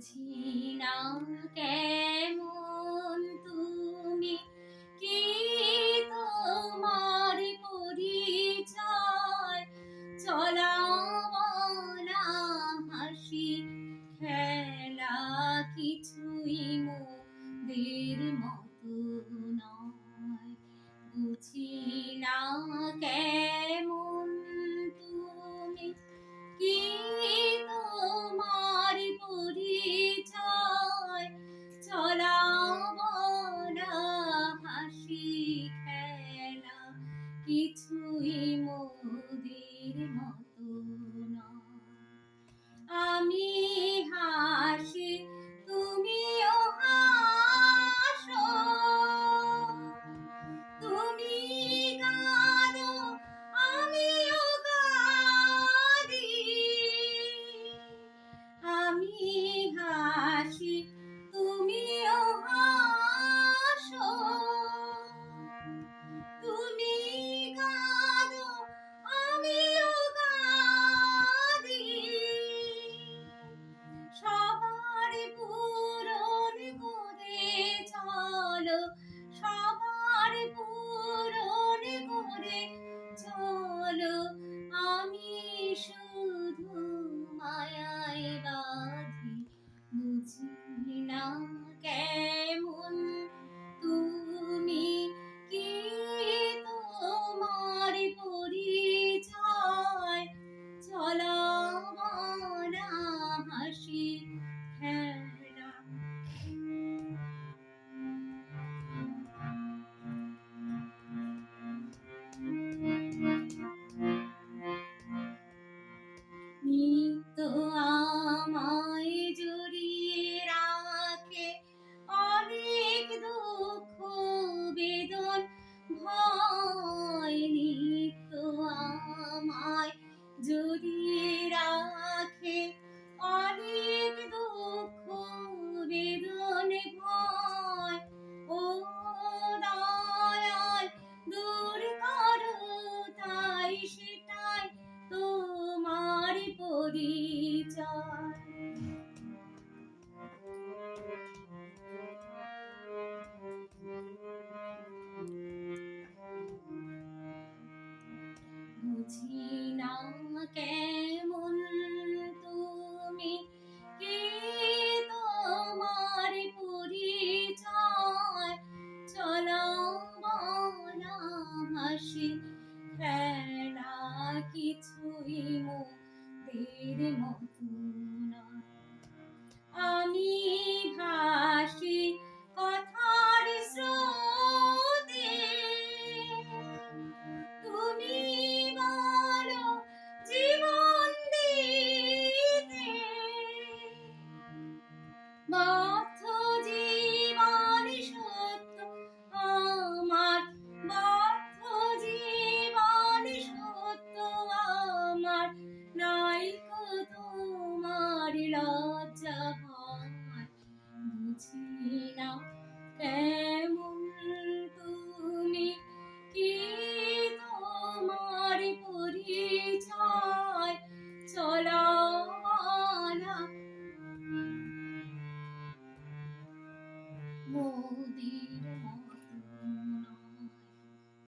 বুঝি তুমি? কি তোমার পরিচয়? চলা বলা হাসি, খেলা কিছুই মতো নয়। বুঝি না কেমন কিছুই জড়িয়ে রাখে অনেক দুঃখ, বেদন, ভয়। ও দয়াল, দূর করো তাই সেটাই তোমার পরিচয়। বুঝি না কেমন তুমি? কি তোমার পরিচয়? চলা বলা হাসি খেলা কিছুই মোদের মতো Hello. all the